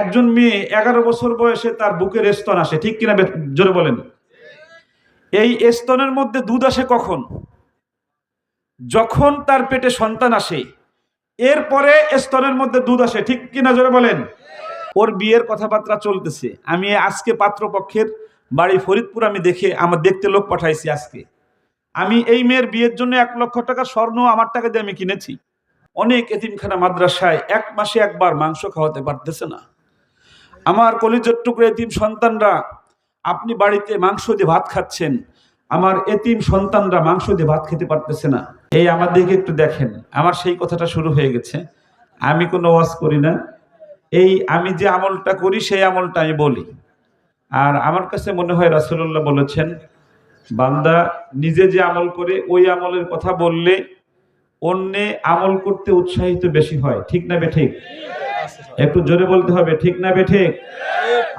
একজন মেয়ে এগারো বছর বয়সে তার বুকের স্তন আসে, ঠিক কিনা জোরে বলেন? এই স্তনের মধ্যে দুধ আসে কখন? যখন তার পেটে সন্তান আসে, এরপরে স্তনের মধ্যে দুধ আসে, ঠিক কিনা জোরে বলেন? ওর বিয়ের কথাবার্তা চলতেছে। আমি আজকে পাত্রপক্ষের বাড়ি ফরিদপুর, আমি দেখে, আমার দেখতে লোক পাঠাইছি আজকে। আমি এই মেয়ের বিয়ের জন্য এক লক্ষ টাকা স্বর্ণ আমার টাকা দিয়ে আমি কিনেছি। অনেক এতিমখানা মাদ্রাসায় এক মাসে একবার মাংস খাওয়াতে পারতেছে না। আমার কলিজের টুকরো এতিম সন্তানরা, আপনি বাড়িতে মাংস দিয়ে ভাত খাচ্ছেন। আমার এতিম সন্তানরা মাংস দিয়ে ভাত খেতে পারতেছে না। এই আমার দিকে একটু দেখেন। আমার সেই কথাটা শুরু হয়ে গেছে। আমি কোনো ওয়াজ করি না। এই আমি যে আমলটা করি, সেই আমলটা আমি বলি। আর আমার কাছে মনে হয় রাসুল্লাহ বলেছেন, বান্দা নিজে যে আমল করে, ওই আমলের কথা বললে অন্যে আমল করতে উৎসাহিত বেশি হয়। ঠিক না বে ঠিক? একটু জোরে বলতে হবে, ঠিক না বে ঠিক?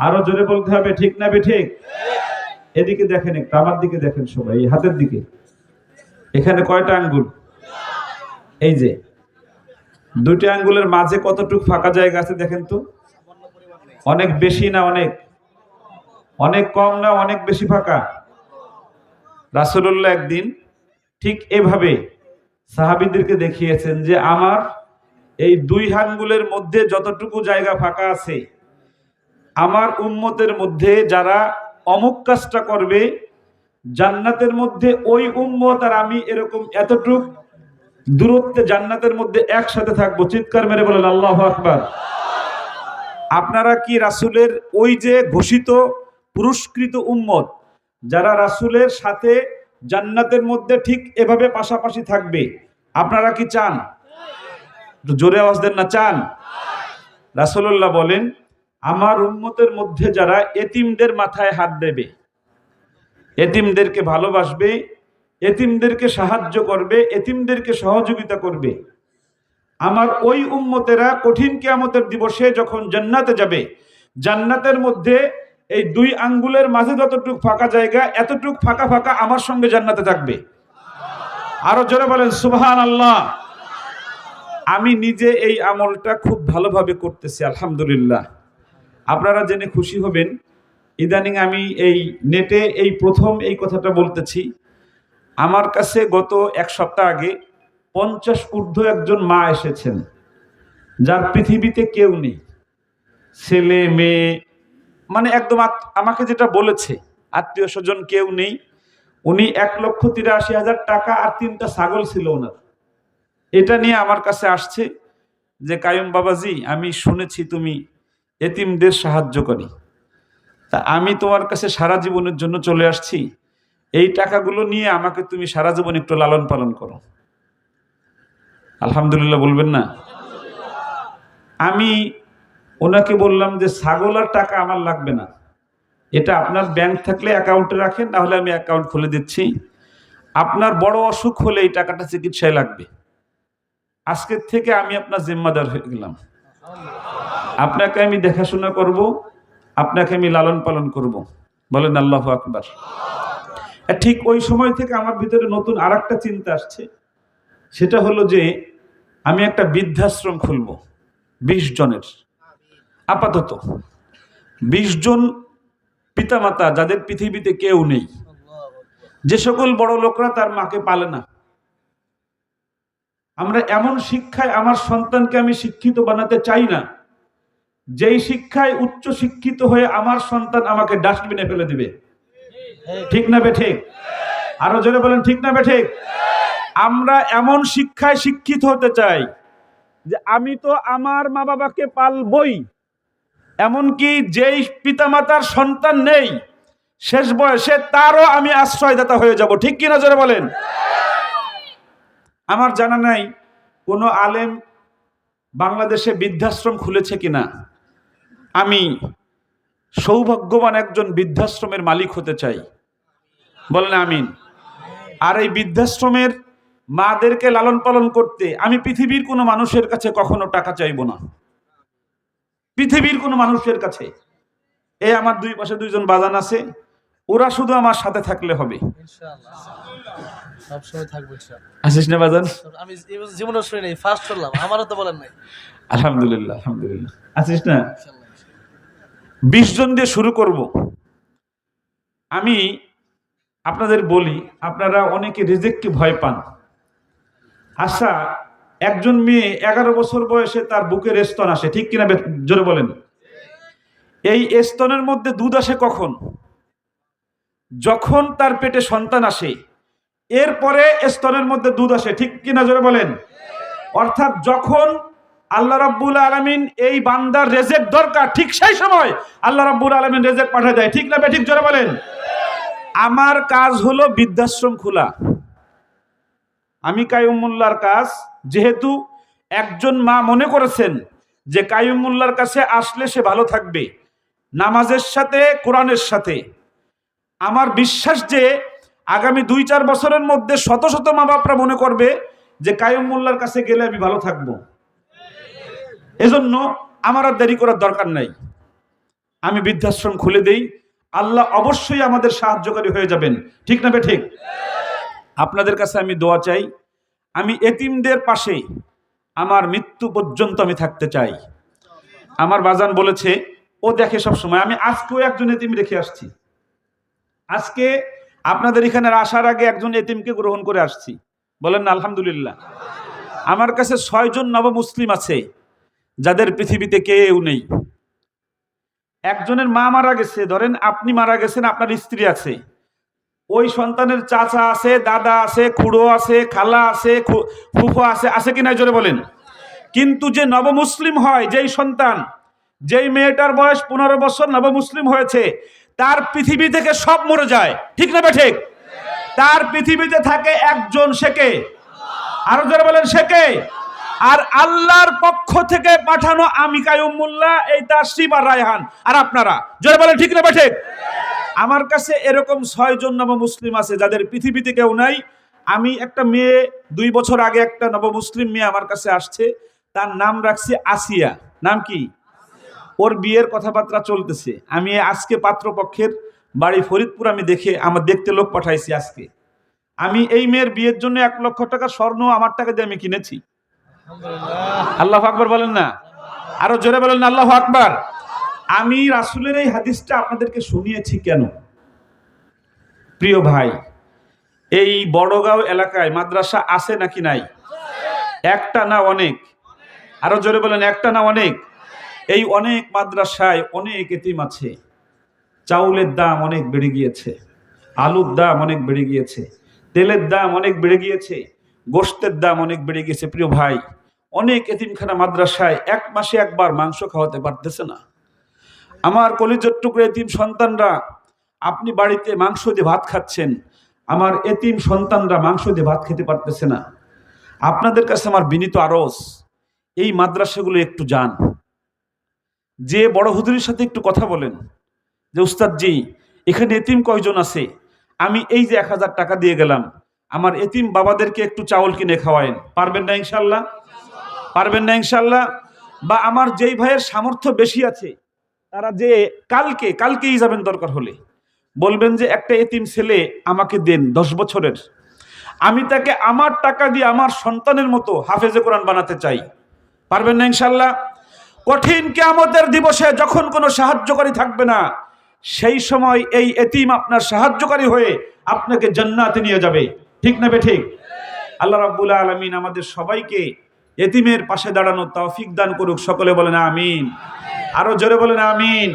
আরও জোরে বলতে হবে, ঠিক না বে ঠিক? এদিকে দেখেন একটু, আমার দিকে দেখেন সবাই, এই হাতের দিকে। এখানে কয়টা আঙ্গুল? এই যে দুটি আঙ্গুলের মাঝে কতটুকু ফাঁকা জায়গা আছে দেখেন তো? অনেক বেশি না অনেক? অনেক কম না অনেক বেশি ফাঁকা? রাসূলুল্লাহ একদিন ঠিক এভাবে সাহাবিদেরকে দেখিয়েছেন যে আমার এই দুই হাঙ্গুলের মধ্যে যতটুকু জায়গা ফাঁকা আছে, আমার উম্মতের মধ্যে যারা অমুক কাজটা করবে, জান্নাতের মধ্যে ওই উম্মত আর আমি এরকম এতটুক দূরত্বে জান্নাতের মধ্যে একসাথে থাকব। চিৎকার মেরে বলেন, আল্লাহ আকবার। আপনারা কি রাসূলের ওই যে ঘোষিত, পুরস্কৃত উম্মত, যারা রাসূলের সাথে জান্নাতের মধ্যে ঠিক এভাবে পাশাপাশি থাকবে, আপনারা কি চান? জোরে আওয়াজ দেন না, চান। রাসূলুল্লাহ বলেন, আমার উন্মতের মধ্যে যারা এতিমদের মাথায় হাত দেবে, এতিমদেরকে ভালোবাসবে, এতিমদেরকে সাহায্য করবে, এতিমদেরকে সহযোগিতা করবে, আমার ওই উম্মতেরা কঠিন কেয়ামতের দিবসে যখন জান্নাতে যাবে, জান্নাতের মধ্যে এই দুই আঙ্গুলের মাঝে যতটুক ফাঁকা জায়গা, এতটুক ফাঁকা ফাঁকা আমার সঙ্গে জান্নাতে থাকবে। আরও জোরে বলেন সুবহান আল্লাহ আমি নিজে এই আমলটা খুব ভালোভাবে করতেছি, আলহামদুলিল্লাহ। আপনারা জেনে খুশি হবেন, ইদানিং আমি এই নেটে এই প্রথম এই কথাটা বলতেছি। আমার কাছে গত এক সপ্তাহ আগে পঞ্চাশ ঊর্ধ্ব একজন মা এসেছেন, যার পৃথিবীতে কেউ নেই। ছেলে, মেয়ে মানে একদম আমাকে যেটা বলেছে, আত্মীয় স্বজন কেউ নেই। উনি এক লক্ষ তিরাশি হাজার টাকা আর তিনটা ছাগল ছিল ওনার। এটা নিয়ে আমার কাছে আসছে যে, কায়ুম বাবাজি, আমি শুনেছি তুমি এতিমদের সাহায্য করি তা আমি তোমার কাছে সারা জীবনের জন্য চলে আসছি। এই টাকাগুলো নিয়ে আমাকে তুমি সারা জীবন একটু লালন পালন করো। আলহামদুলিল্লাহ বলবেন না। আমি ওনাকে বললাম যে, ছাগল আর টাকা আমার লাগবে না। এটা আপনার ব্যাংক থাকলে অ্যাকাউন্টে রাখেন তাহলে আমি অ্যাকাউন্ট খুলে দিচ্ছি। আপনার বড় অসুখ হলে এই টাকাটা চিকিৎসায় লাগবে। আজকের থেকে আমি আপনার জিম্মাদার হয়ে গেলাম। আপনাকে আমি দেখাশোনা করব, আপনাকে আমি লালন পালন করব। বলেন আল্লাহ আকবার। ঠিক ওই সময় থেকে আমার ভিতরে নতুন আর চিন্তা আসছে। সেটা হলো যে আমি একটা বৃদ্ধাশ্রম খুলব, বিশ জনের। আপাতত বিশ জন পিতামাতা যাদের পৃথিবীতে কেউ নেই। যে সকল বড় লোকরা তার মাকে পালে না। আমরা এমন শিক্ষায় আমার সন্তানকে আমি শিক্ষিত বানাতে চাই না। যেই শিক্ষায় উচ্চ শিক্ষিত হয়ে আমার সন্তান আমাকে ডাস্টবিনে ফেলে দিবে। ঠিক না বে ঠিক আরও জোরে বলেন, ঠিক না বে ঠিক আমরা এমন শিক্ষায় শিক্ষিত হতে চাই যে আমি তো আমার মা বাবাকে পালবই। এমনকি যেই পিতামাতার সন্তান নেই, শেষ বয়সে তারও আমি আশ্রয়দাতা হয়ে যাব। ঠিক কিনা জোরে বলেন? আমার জানা নাই কোনো আলেম বাংলাদেশে বৃদ্ধাশ্রম খুলেছে কিনা। আমি সৌভাগ্যবান একজন বৃদ্ধাশ্রমের মালিক হতে চাই। বলেন আমিন। আর এই বৃদ্ধাশ্রমের মাদেরকে লালন পালন করতে আমি পৃথিবীর কোনো মানুষের কাছে কখনো টাকা চাইব না। পৃথিবীর কোনো মানুষের কাছে। এই আমার দুই পাশে দুইজন বাজান আছে। ওরা শুধু আমার সাথে থাকলে হবে। আসিস না বাজান? আমি জীবনে শুনি নাই ফার্স্ট করলাম আমারও তো বলেন নাই। আলহামদুলিল্লাহ না? বিশ জন দিয়ে শুরু করব। আমি আপনাদের বলি আপনারা অনেকে রিজেক্টকে ভয় পান। আচ্ছা একজন মেয়ে এগারো বছর বয়সে তার বুকের স্তন আসে ঠিক কিনা জোরে বলেন? এই স্তনের মধ্যে দুধ আসে কখন? যখন তার পেটে সন্তান আসে, এরপরে স্তনের মধ্যে দুধ আসে, ঠিক কিনা জোরে বলেন? অর্থাৎ যখন আল্লাহ রাব্বুল আলমিন এই বান্দার রেজেক দরকার, ঠিক সেই সময় আল্লাহ রাব্বুল আলমিন রেজেক পাঠিয়ে দেয়, ঠিক না ঠিক জোরে বলেন? আমার কাজ হলো বৃদ্ধাশ্রম খোলা। আমি কায়ুমুল্লার কাজ, যেহেতু একজন মা মনে করেছেন যে কায়ুমুল্লার কাছে আসলে সে ভালো থাকবে, নামাজের সাথে, কোরআনের সাথে। আমার বিশ্বাস যে আগামী দুই চার বছরের মধ্যে শত শত মা বাপরা মনে করবে যে কায়ুম মোল্লার কাছে গেলে আমি ভালো থাকব। এজন্য আমার আর দেরি করার দরকার নাই। আমি বৃদ্ধাশ্রম খুলে দেই। আল্লাহ অবশ্যই আমাদের সাহায্যকারী হয়ে যাবেন। ঠিক না ঠিক? আপনাদের কাছে আমি দোয়া চাই। আমি এতিমদের পাশে আমার মৃত্যু পর্যন্ত আমি থাকতে চাই। আমার বাজান বলেছে, ও দেখে সব সময় আমি আজকেও একজন এতিম রেখে আসছি। আজকে আপনাদের এখানে আসার আগে একজন এতিমকে গ্রহণ করে আসছি। বলেন না, আলহামদুলিল্লাহ। আমার কাছে ছয়জন নব মুসলিম আছে, যাদের পৃথিবীতে কেউ নেই। একজনের মা মারা গেছে, ধরেন আপনি মারা গেছেন, আপনার স্ত্রী আছে। ওই সন্তানের চাচা আছে, দাদা আছে, খুড়ো আছে, খালা আছে ফুফো আছে আছে কি না জোরে বলেন? কিন্তু যে নবমুসলিম হয়, যেই সন্তান যেই মেয়েটার বয়স পনেরো বছর নবমুসলিম হয়েছে, তার পৃথিবী থেকে সব মরে যায়। ঠিক না ঠিক তার পৃথিবীতে থাকে একজন সেকে আরও যারা বলেন সেকে আর আল্লাহর পক্ষ থেকে পাঠানো আমি কায়ুমুল্লাহ এই তার শিব আর রায়হান। আর আপনারা যারা বলেন, ঠিক না ঠিক আমার কাছে এরকম ছয়জন নব মুসলিম আছে, যাদের পৃথিবীতে কেউ নাই। আমি একটা মেয়ে, দুই বছর আগে একটা নব মুসলিম মেয়ে আমার কাছে আসছে, তার নাম রাখছি আসিয়া। নাম কি? ওর বিয়ের কথাবার্তা চলতেছে। আমি আজকে পাত্রপক্ষের বাড়ি ফরিদপুর আমি দেখে আমার দেখতে লোক পাঠাইছি আজকে। আমি এই মেয়ের বিয়ের জন্য এক লক্ষ টাকা স্বর্ণ আমার টাকা দিয়ে আমি কিনেছি। আল্লাহ আকবর বলেন না। আরও জোরে বলেন না আল্লাহ আকবর। আমি রাসুলের এই হাদিসটা আপনাদেরকে শুনিয়েছি কেন? প্রিয় ভাই এই বড়গাঁও এলাকায় মাদ্রাসা আছে নাকি নাই? একটা না অনেক। আরও জোরে বলেন একটা না অনেক? এই অনেক মাদ্রাসায় অনেক এতিম আছে। চাউলের দাম অনেক বেড়ে গিয়েছে। আলুর দাম অনেক বেড়ে গিয়েছে। তেলের দাম অনেক বেড়ে গিয়েছে। গোশতের দাম অনেক বেড়ে গিয়েছে, প্রিয় ভাই। অনেক এতিমখানা মাদ্রাসায় এক মাসে একবার মাংস খাওয়াতে পারতেছে না। আমার কলিজের টুকরো এতিম সন্তানরা, আপনি বাড়িতে মাংস দিয়ে ভাত খাচ্ছেন। আমার এতিম সন্তানরা মাংস দিয়ে ভাত খেতে পারতেছে না। আপনাদের কাছে আমার বিনীত আরস এই মাদ্রাসাগুলো একটু যান। যে বড় হুজুরের সাথে একটু কথা বলেন। যে, উস্তাদজি, এখানে এতিম কয়জন আছে? আমি এই যে এক হাজার টাকা দিয়ে গেলাম, আমার এতিম বাবাদেরকে একটু চাউল কিনে খাওয়ায়েন। পারবেন না ইনশাল্লাহ পারবেন না ইনশাল্লাহ বা আমার যেই ভাইয়ের সামর্থ্য বেশি আছে, তারা যে কালকে, কালকেই যাবেন দরকার হলে, বলবেন যে, একটা এতিম ছেলে আমাকে দেন দশ বছরের। আমি তাকে আমার টাকা দিয়ে আমার সন্তানের মতো হাফেজে কোরআন বানাতে চাই। পারবেন না ইনশাল্লাহ কঠিন কেয়ামতের দিবসে যখন কোনো সাহায্যকারী থাকবে না, সেই সময় এই এতিম আপনার সাহায্যকারী হয়ে আপনাকে জান্নাতে নিয়ে যাবে। ঠিক না ঠিক? আল্লাহ রাব্বুল আলমিন আমাদের সবাইকে এতিমের পাশে দাঁড়ানোর তৌফিক দান করুক। সকলে বলেন আমিন। আরও জোরে বলেন আমিন।